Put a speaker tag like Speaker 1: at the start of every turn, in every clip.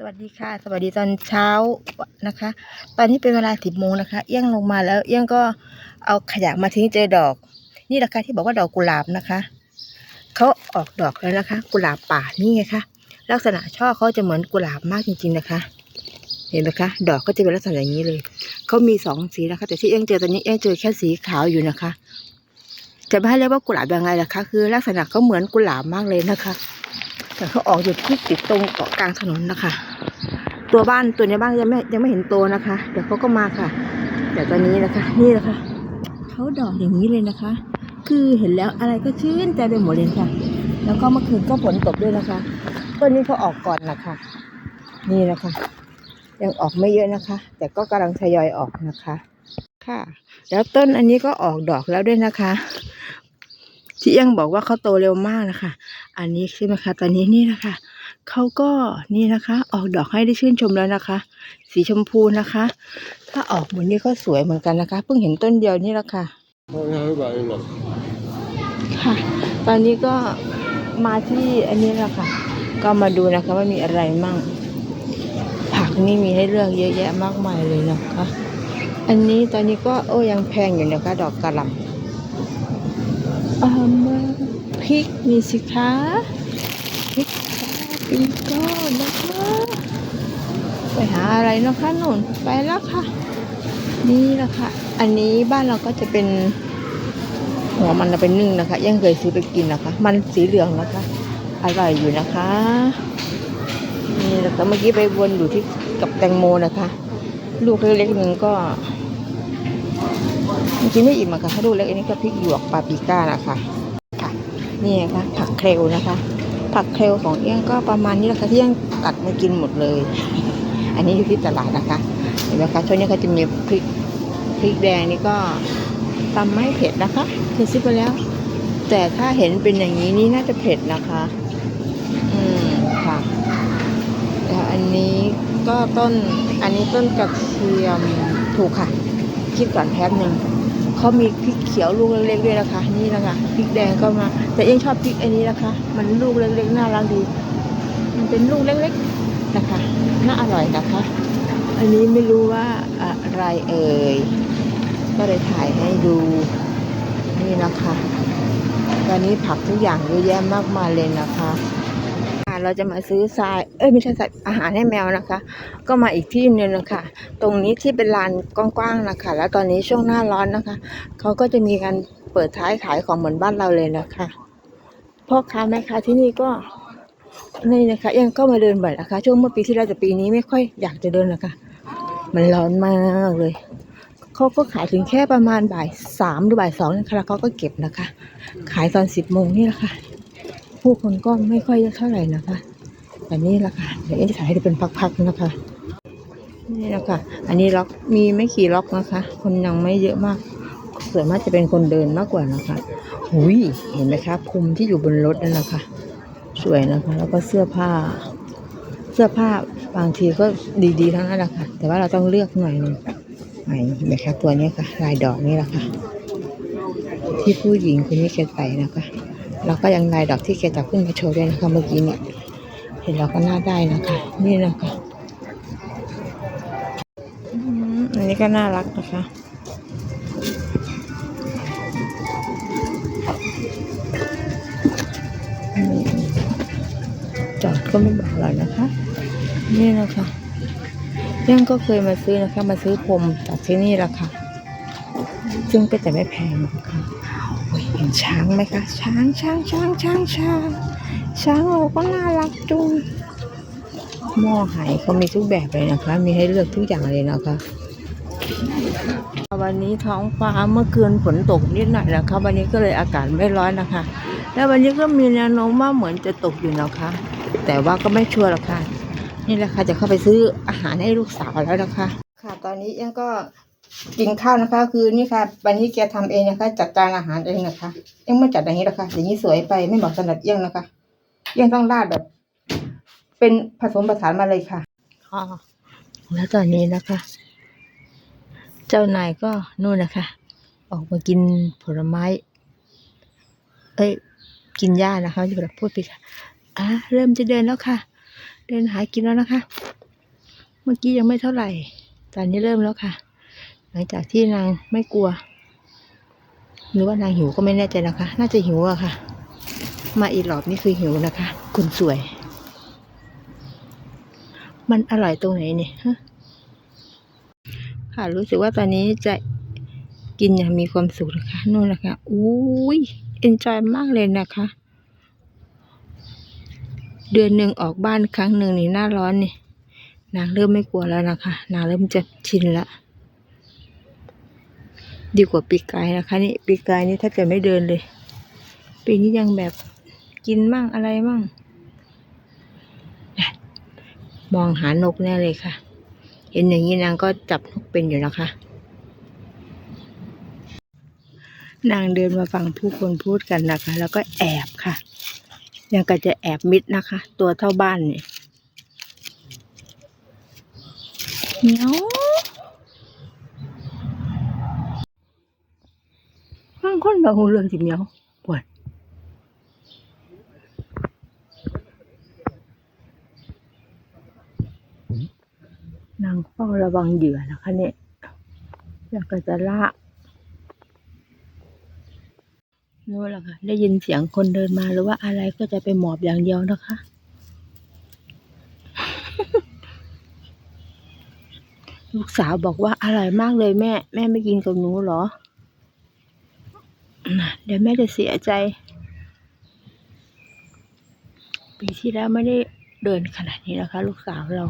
Speaker 1: สวัสดีค่ะ สวัสดีตอนเช้านะคะ ตอนนี้เป็นเวลาสิบโมงนะคะ เอี้ยงลงมาแล้ว เอี้ยงก็เอาขยะมาทิ้งเจอดอก นี่แหละค่ะที่บอกว่าดอกกุหลาบนะคะเขาออกดอกแล้วนะคะ กุหลาบป่านี่ไงคะลักษณะช่อเขาจะเหมือนกุหลาบมากจริง ๆนะคะ เห็นไหมคะ ดอกก็จะเป็นลักษณะอย่างนี้เลยเขามีสองสีนะคะ แต่ที่เอี้ยงเจอตอนนี้เอี้ยงเจอแค่สีขาวอยู่นะคะ จะไม่ให้เรียกว่ากุหลาบยังไงล่ะคะ คือ ลักษณะเขาเหมือนกุหลาบมากเลยนะคะ แต่เขาออกอยู่ที่ติดตรงเกาะกลางถนนนะคะ ตัวบ้านตัวในบ้านยังไม่ยังไม่เห็นโตนะคะ เดี๋ยวเขาก็มาค่ะแต่ตอนนี้นะคะ นี่นะคะเขาดอกอย่างนี้เลยนะคะ คือเห็นแล้วอะไรก็ชื่นใจไปหมดเลยค่ะ แล้วก็เมื่อคืนก็ฝนตกด้วยนะคะต้นนี้เขาออกก่อนนะคะ นี่นะคะ ยังออกไม่เยอะนะคะ แต่ก็กำลังทยอยออกนะคะ ค่ะ แล้วต้นอันนี้ก็ออกดอกแล้วด้วยนะคะที่ยังบอกว่าเขาโตเร็วมากนะคะ อันนี้ใช่ไหมคะตอนนี้นี่นะคะเขาก็นี่นะคะ ออกดอกให้ได้ชื่นชมแล้วนะคะ สีชมพูนะคะ ถ้าออกเหมือนนี้ก็สวยเหมือนกันนะคะ เพิ่งเห็นต้นเดียวนี่แหละค่ะค่ะ ตอนนี้ก็มาที่อันนี้แหละค่ะ ก็มาดูนะคะว่ามีอะไรมั่ง ผักนี่มีให้เลือกเยอะแยะมากมายเลยนะคะ อันนี้ตอนนี้ก็โอ้ยังแพงอยู่นะคะ ดอกกระหล่ำอ่ามา พริกมีสิคะพริกปีก้อนนะคะไปหาอะไรนะคะหนุนไปแล้วค่ะ นี่แหละค่ะ อันนี้บ้านเราก็จะเป็น หัวมันเราเป็นนึ่งนะคะ ยังเคยซื้อไปกินนะคะ มันสีเหลืองนะคะ อร่อยอยู่นะคะ นี่แล้วก็เมื่อกี้ไปวนอยู่ที่กับแตงโมนะคะ ลูกเล็กๆหนึ่งก็จริงๆไม่อิ่มอะค่ะถ้าลูกเล็กอันนี้ก็พริกหยวกปาปริก้านะคะ นี่นะคะ ผักเคลนะคะผักเคลของเอี้ยงก็ประมาณนี้แหละค่ะที่เอี้ยงตัดมากินหมดเลย อันนี้อยู่ที่ตลาดนะคะเห็นไหมคะช่วงนี้เขาจะมีพริกพริกแดงนี่ก็ตำไม่เผ็ดนะคะเคยซื้อไปแล้ว แต่ถ้าเห็นเป็นอย่างนี้นี่น่าจะเผ็ดนะคะ อืมค่ะแล้วอันนี้ก็ต้นอันนี้ต้นกระเทียมถูกค่ะ คิดก่อนแป๊บหนึ่ง เขามีพริกเขียวลูกเล็กๆด้วยนะคะนี่นะคะพริกแดงก็มา แต่ยังชอบพริกอันนี้นะคะ มันลูกเล็กๆน่ารักดีมันเป็นลูกเล็กๆนะคะน่าอร่อยนะคะ อันนี้ไม่รู้ว่าอะไรเอ่ยก็เลยถ่ายให้ดูนี่นะคะตอนนี้ผักทุกอย่างเยอะแยะมากมายเลยนะคะ เราจะมาซื้อทราย เอ้ยไม่ใช่ทรายอาหารให้แมวนะคะ ก็มาอีกที่หนึงนะคะ ตรงนี้ที่เป็นลานกว้างๆนะคะ แล้วตอนนี้ช่วงหน้าร้อนนะคะ เขาก็จะมีการเปิดท้ายขายของเหมือนบ้านเราเลยนะคะพ่อค้าแม่ค้าที่นี่ก็นี่นะคะ ยังก็มาเดินบ่อยนะคะ ช่วงเมื่อปีที่แล้วแต่ปีนี้ไม่ค่อยอยากจะเดินนะคะ มันร้อนมากเลยเขาก็ขายถึงแค่ประมาณบ่ายสามหรือบ่ายสองนะคะแล้วเขาก็เก็บนะคะ ขายตอนสิบโมงนี่แหละค่ะ ผู้คนก็ไม่ค่อยเยอะเท่าไหร่นะคะแต่นี่ละค่ะเดี๋ยวเอ็นจะถ่ายให้ดูเป็นพักๆนะคะนี่ละค่ะอันนี้ล็อกมีไม่กี่ล็อกนะคะ คนยังไม่เยอะมากส่วนมากจะเป็นคนเดินมากกว่านะคะหุยเห็นไหมคะพรมที่อยู่บนรถนั่นนะคะสวยนะคะ แล้วก็เสื้อผ้า เสื้อผ้าบางทีก็ดีๆทั้งนั้นแหละค่ะ แต่ว่าเราต้องเลือกหน่อยหนึงไหนเห็นไหมคะตัวนี้ค่ะ ลายดอกนี่แหละค่ะ ที่ผู้หญิงคนนี้แกใส่นะคะ แล้วก็ยังลายดอกที่แกจับขึ้นมาโชว์ด้วยนะคะเมื่อกี้เนี่ยเห็นแล้วก็น่าได้นะคะนี่นะคะอืมอันนี้ก็น่ารักนะคะอืมจอดก็ไม่บอกเรานะคะ นี่นะคะยังก็เคยมาซื้อนะคะ มาซื้อพรมจากที่นี่แหละค่ะ ซึ่งก็จะไม่แพงนะคะโอ้ย เห็นช้างไหมคะ ช้างช้างช้างช้างช้างช้างเราก็น่ารักจุงหม้อไหายเขามีทุกแบบเลยนะคะ มีให้เลือกทุกอย่างเลยนะคะ วันนี้ท้องฟ้าเมื่อคืนฝนตกนิดหน่อยนะคะ วันนี้ก็เลยอากาศไม่ร้อนนะคะ แล้ววันนี้ก็มีแนวโน้มว่าเหมือนจะตกอยู่นะคะ แต่ว่าก็ไม่ชัวร์หรอกค่ะ นี่แหละค่ะจะเข้าไปซื้ออาหารให้ลูกสาวแล้วนะคะ ค่ะ ตอนนี้ยังก็ กินข้าวนะคะ คือนี่ค่ะวันนี้แกทำเองนะคะ จัดจานอาหารเองนะคะยังไม่จัดอย่างนี้หรอกค่ะอย่างนี้สวยไปไม่เหมาะสำหรับเอี้ยงนะคะเอี้ยงต้องราดแบบ เป็นผสมผสานมาเลยค่ะอ๋อแล้วตอนนี้นะคะ เจ้านายก็นู่นนะคะ ออกมากินผลไม้ เอ้ยกินหญ้านะคะจะแบบพูดผิดค่ะอะเริ่มจะเดินแล้วค่ะ เดินหากินแล้วนะคะ เมื่อกี้ยังไม่เท่าไหร่ ตอนนี้เริ่มแล้วค่ะ หลังจากที่นางไม่กลัว หรือว่านางหิวก็ไม่แน่ใจนะคะ น่าจะหิวอะค่ะ มาอีกรอบนี่คือหิวนะคะ คุณสวย มันอร่อยตรงไหนเนี่ยฮะค่ะรู้สึกว่าตอนนี้จะกินอย่างมีความสุขนะคะนู่นนะคะอุ้ยเอนจอยมากเลยนะคะ เดือนหนึ่งออกบ้านครั้งหนึ่งนี่หน้าร้อนนี่นางเริ่มไม่กลัวแล้วนะคะ นางเริ่มจะชินละ ดีกว่าปีกายนะคะนี่ปีกายนี่ถ้าจะไม่เดินเลย ปีนี้ยังแบบกินมั่งอะไรมั่ง มองหานกแน่เลยค่ะ เห็นอย่างนี้นางก็จับนกเป็นอยู่นะคะ นางเดินมาฟังผู้คนพูดกันนะคะ แล้วก็แอบค่ะ ยังก็จะแอบมิดนะคะ ตัวเท่าบ้านเนี่ยเหมียวบางคน เราหูเรื่องสิเหมียวปวดนางเฝ้าระวังเหยื่อนะคะเนี่ยอยากก็จะลากนู่นแหละค่ะ ได้ยินเสียงคนเดินมาหรือว่าอะไรก็จะไปหมอบอย่างเดียวนะคะ ลูกสาวบอกว่าอร่อยมากเลยแม่ แม่ไม่กินกับหนูเหรอ เดี๋ยวแม่จะเสียใจ ปีที่แล้วไม่ได้เดินขนาดนี้นะคะ ลูกสาวเรา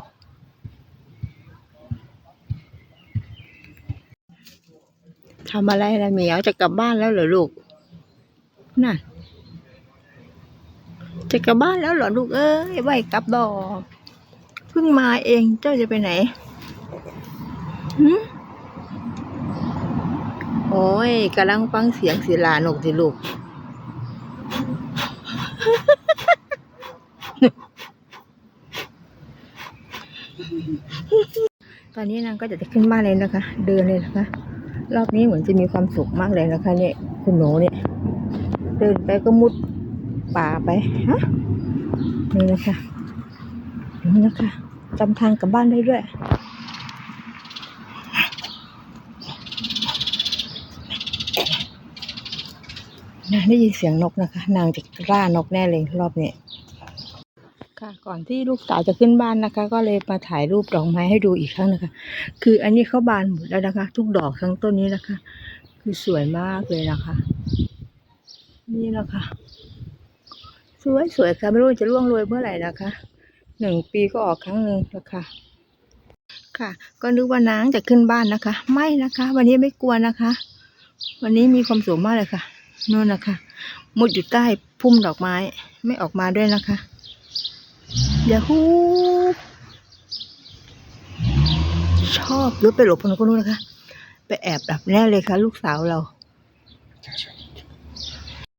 Speaker 1: ทำอะไรล่ะเหมียวจะกลับบ้านแล้วเหรอลูก น่ะ จะกลับบ้านแล้วเหรอลูกเอ้ยไหวกลับดอกเพิ่งมาเองเจ้าจะไปไหนหืม โอ้ยกำลังฟังเสียงศิลานกสิลูกตอนนี้นางก็จะขึ้นบ้านเลยนะคะ เดินเลยนะคะ รอบนี้เหมือนจะมีความสุขมากเลยนะคะ เนี่ย คุณหนูเนี่ย เดินไปก็มุดป่าไปฮะนี่นะคะนี่นะคะจำทางกลับบ้านได้ด้วย นะได้ยินเสียงนกนะคะ นางจะล่านกแน่เลยรอบนี้ค่ะ ก่อนที่ลูกสาวจะขึ้นบ้านนะคะ ก็เลยมาถ่ายรูปดอกไม้ให้ดูอีกครั้งนะคะ คืออันนี้เขาบานหมดแล้วนะคะ ทุกดอกทั้งต้นนี้นะคะ คือสวยมากเลยนะคะ นี่นะคะ สวยสวยค่ะไม่รู้จะร่วงโรยเมื่อไหร่นะคะหนึ่งปีก็ออกครั้งหนึ่งนะคะค่ะ ก็นึกว่านางจะขึ้นบ้านนะคะ ไม่นะคะ วันนี้ไม่กลัวนะคะ วันนี้มีความสุขมากเลยค่ะ นู่นนะคะมุดอยู่ใต้พุ่มดอกไม้ไม่ออกมาด้วยนะคะอย่าฮูชอบหรือไปหลบคนคนนู้นนะคะ ไปแอบดับแน่เลยค่ะ ลูกสาวเรา